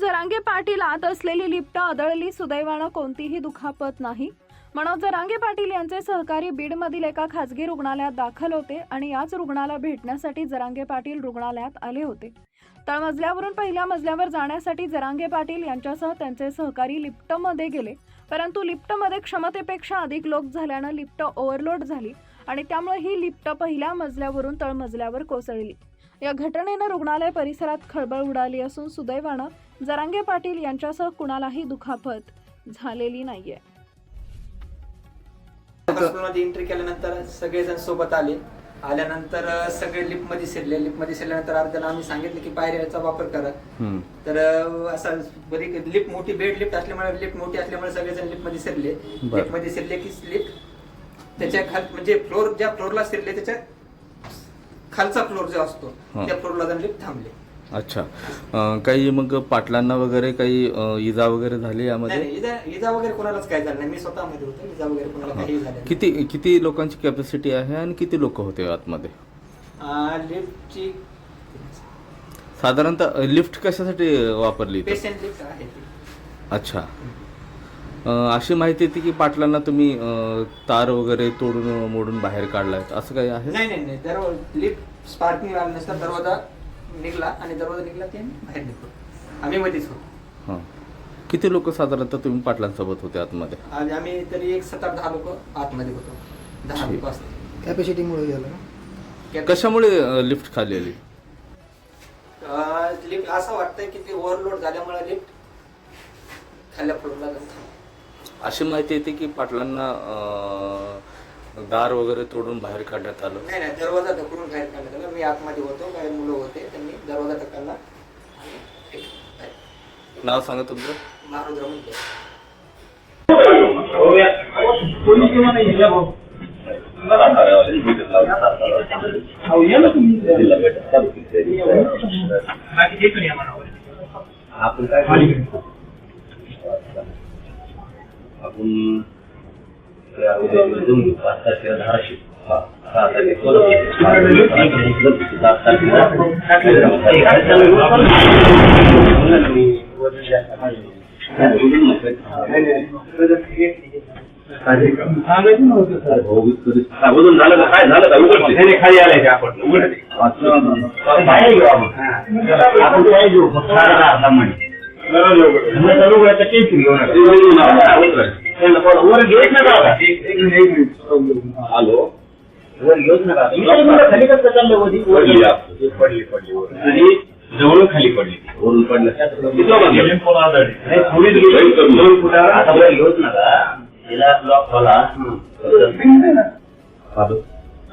जरांगे पाटील आत असलेली लिफ्ट आदळली. सुदैवानं कोणतीही दुखापत नाही. मनोज जरांगे पाटील यांचे सहकारी बीडमधील एका खासगी रुग्णालयात दाखल होते आणि याच रुग्णाला भेटण्यासाठी जरांगे पाटील रुग्णालयात आले होते. तळमजल्यावरून पहिल्या मजल्यावर जाण्यासाठी जरांगे पाटील यांच्यासह त्यांचे सहकारी लिफ्टमध्ये गेले. परंतु लिफ्टमध्ये क्षमतेपेक्षा अधिक लोक झाल्यानं लिफ्ट ओव्हरलोड झाली आणि त्यामुळे ही लिफ्ट पहिल्या मजल्यावरून तळमजल्यावर कोसळली. या घटनेनं रुग्णालय परिसरात खळबळ उडाली असून सुदैवानं जरांगे पाटील यांच्यासह कुणालाही दुखापत झालेली नाहीये. हॉस्पिटलमध्ये एंट्री केल्यानंतर सगळेजण सोबत आले. आल्यानंतर सगळे लिफ्टमध्ये शिरले. लिफ्टमध्ये शिरल्यानंतर अर्ध्याला आम्ही सांगितलं की पायऱ्याचा वापर करा. तर असं बरी लिफ्ट मोठी बेड लिफ्ट असल्यामुळे लिफ्ट मोठी असल्यामुळे सगळेजण लिफ्टमध्ये शिरले. लिफ्टमध्ये शिरले की लिफ्ट त्याच्या खाल म्हणजे फ्लोर ज्या फ्लोअरला शिरले त्याच्या खालचा फ्लोर जो असतो. त्या जाऊन लिफ्ट थांबले. अच्छा. अं, काही मग पाटलांना वगैरे काही अं, इजा वगैरे झाली नाही यामध्ये? नाही, इजा इजा वगैरे कोणालाच काय झालं नाही. मी स्वतःमध्ये होतो. इजा वगैरे कोणाला काही झालं नाही. किती किती लोकांची कॅपॅसिटी आहे आणि किती लोक होते आतमध्ये? अं, लिफ्टची साधारणतः लिफ्ट कशासाठी वापरली इथं? पेशंट लिफ्ट आहे ती. अच्छा. अशी माहिती येते की पाटलांना तुम्ही तार वगैरे तोडून मोडून बाहेर काढलाय असं काही आहे? नाही नाही नाही. दरवाजा लिफ्ट स्पार्किंग आला नसता दरवाजा निघला आणि दरवाजा निघला की आम्ही बाहेर निघतो आम्ही मध्येच होतो. हां. किती लोक साधारणतः तुम्ही पाटलांसोबत होते आतमध्ये? आज आम्ही तरी एक सात आठ दहा लोक आतमध्ये होतो. दहा. लोक असते कॅपॅसिटीमुळे झालं ना? कशामुळे लिफ्ट खाली आली? लिफ्ट असं वाटतंय की ते ओव्हरलोड झाल्यामुळे लिफ्ट खाल्ल्या फ्लोरला जाऊन. अशी माहिती येते की पाटलांना दार वगैरे तोडून बाहेर काढण्यात आलं. नाही नाही दरवाजा ढकलून बाहेर काढण्यात आला. मी आतमध्ये होतो काही मुलं होते त्यांनी दरवाजा ढकलला. नाव सांगा तुमचं. मारुद्र म्हणते आपण काय? आपण पाच तारखेला धाराशिव. हा, सहा तारखेला झालं काय झालं खाली आलाय का आपण उघडते बाहेर वर हॅलो वर नका खाली कसं चाललं वरती? पडली पडली पडली आणि जवळून खाली पडली वरून पडलं किती दोन फुटावर आता वर नका तिला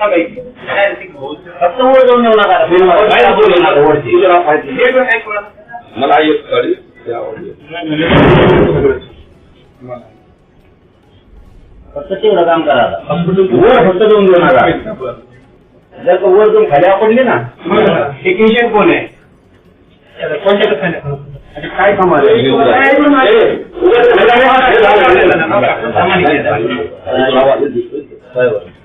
कळी फक्त तेवढं काम करा आता. वर फक्त जाऊन देऊ नका जर का वर जाऊन खाली पडली ना टेक्निशियन कोण आहे कोणत्या काय कमाल वरून खाली आले ना लाख उघडाला लाख उघडा खाली येतं किती म्हणलो दादा म्हणून अहो लाभ आहे का तुम्ही एवढं सांगा ना तुम्ही हा, चला, लोक फोन करा. वर एवढं कमा नका. अरे, आधी राहू द्या. ए, चित्र बंद कर.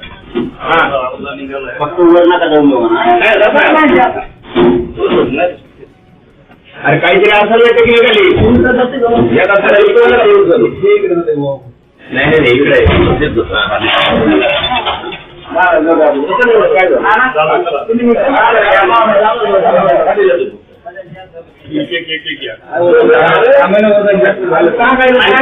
फक्त वर नका जाऊन अरे काहीतरी असेल ना खाली या कचरा इकडे नका येऊन नाही नाही नाही, इकडे आहे. काय झालं?